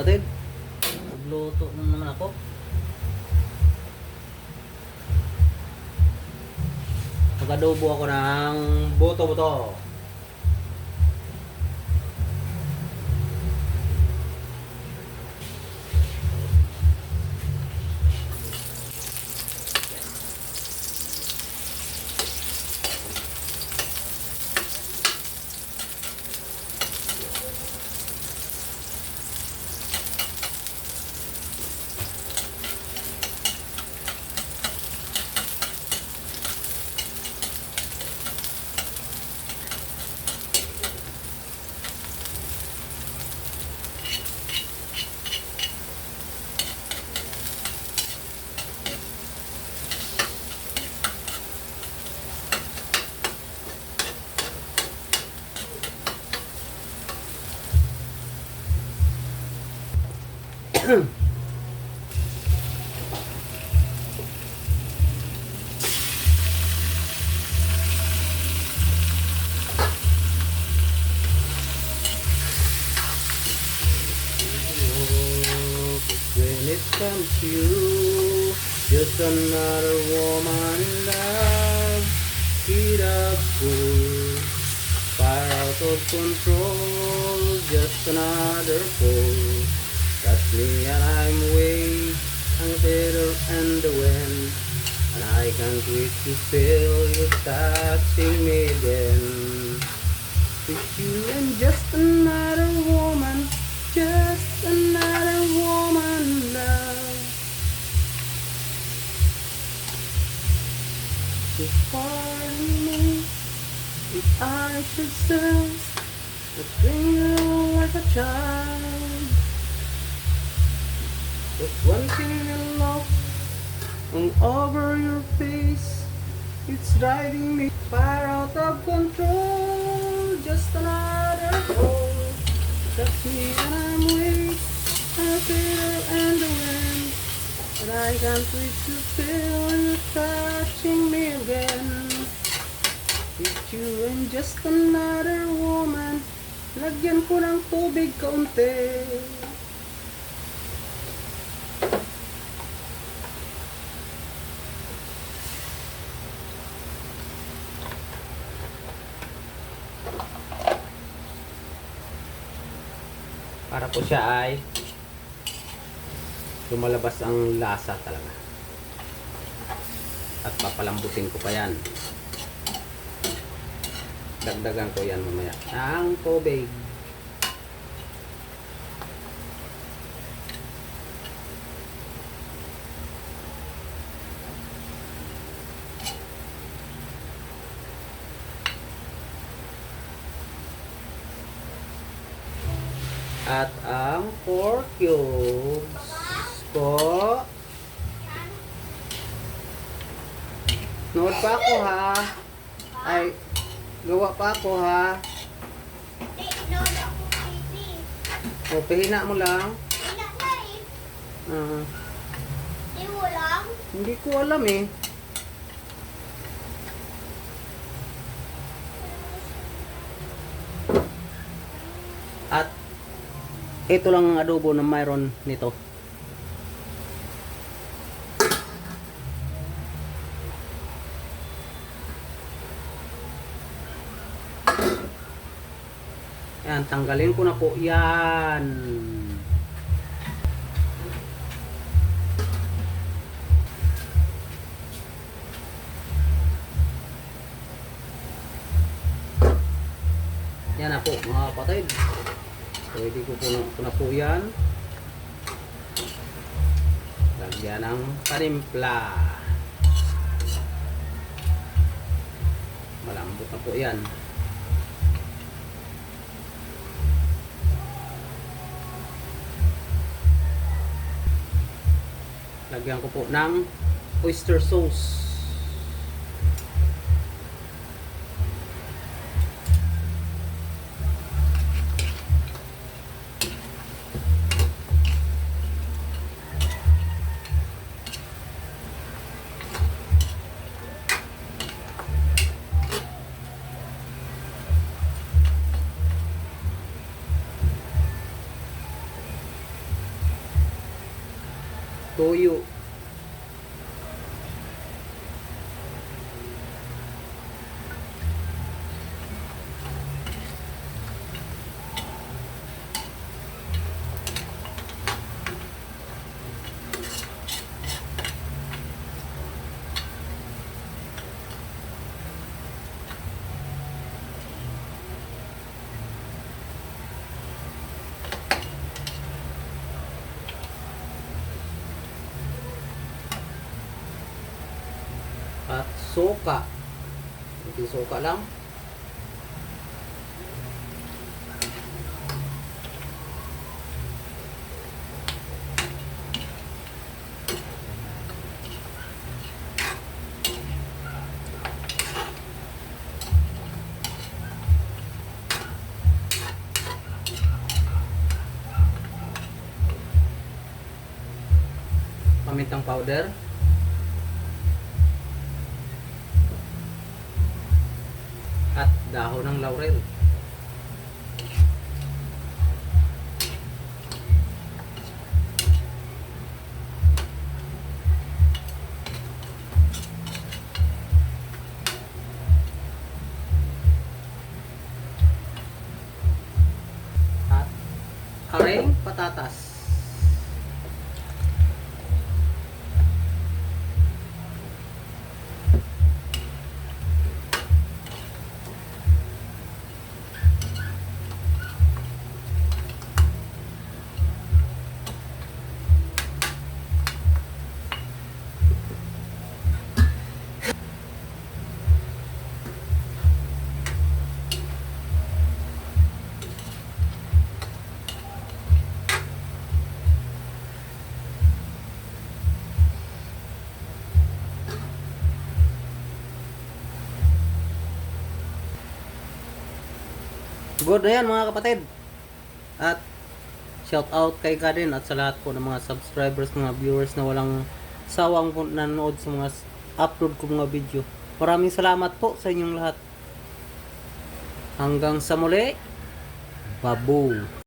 kapatid. Nagluto na naman ako. Nag-adobo ako ng buto-buto. Comes to you, just another woman in love, heat up fool, fire out of control, just another fool. And I'm away, I'm better and the wind, and I can't wait to feel you touching me again. With you and just another woman, just another woman now So pardon me if I should I treat you like a child. But one thing I love all over your face, it's driving me far out of control. Just another fool. Touch me and I'm weak, I'm bitter and the wind. And I can't wait to feel you touching me again. With you and just another woman, lagyan ko ng tubig kaunti. Para po siya ay lumalabas ang lasa talaga. At papalambutin ko pa yan. Dagdagan ko yan mamaya. Ang tubig. At ang 4 cubes po. Nood pa ako ha. Ay, gawa pa ako ha. O, pahina mo lang. Ah, hindi ko alam eh. At ito lang ang adobo na mayroon nito. Yan, tanggalin ko na po yan. Yan na po mga kapatid. Pwede ko po na, po yan. Lagyan ng panimpla. Malambot na po yan. Lagyan ko po ng oyster sauce. どういう At suka. Hindi suka lang. Pamintang powder. At dahon ng laurel. At areng patatas. Good na yan mga kapatid. At shout out kay Kaden at sa lahat po ng mga subscribers, mga viewers na walang sawang po nanonood sa mga upload ko mga video. Maraming salamat po sa inyong lahat. Hanggang sa muli. Babu.